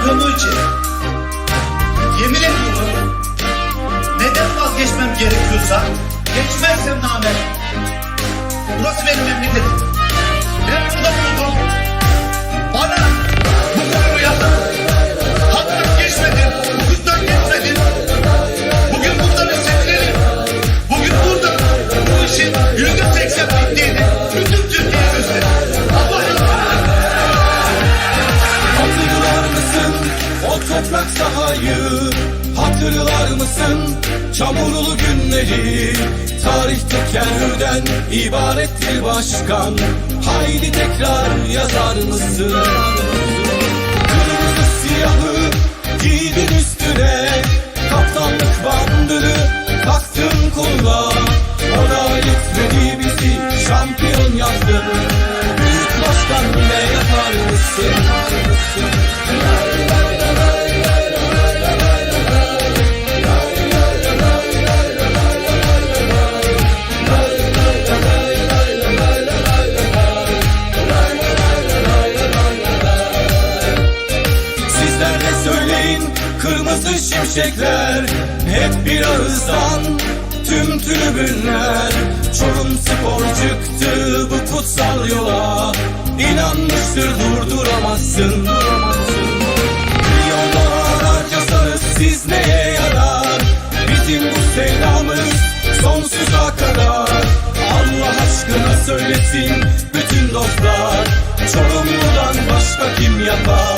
şampiyonluğu için. Yemin ediyorum neden vazgeçmem gerekiyorsa geçmezsem namer. Toprak sahayı Hatırlar mısın? Çamurlu günleri Tarih tekerrürden ibarettir başkan. Haydi tekrar yazar mısın? Kırmızı siyahı giydin üstüne Kaptanlık bandını taktın koluna kırmızı şimşekler Hep bir ağızdan tüm tribünler. Çorum spor çıktı bu kutsal yola İnanmıştır durduramazsın. Milyonlar harcasanız siz neye yarar? Bizim bu sevdamız sonsuza kadar. Allah aşkına söylesin bütün dostlar Çorumlu'dan başka kim yapar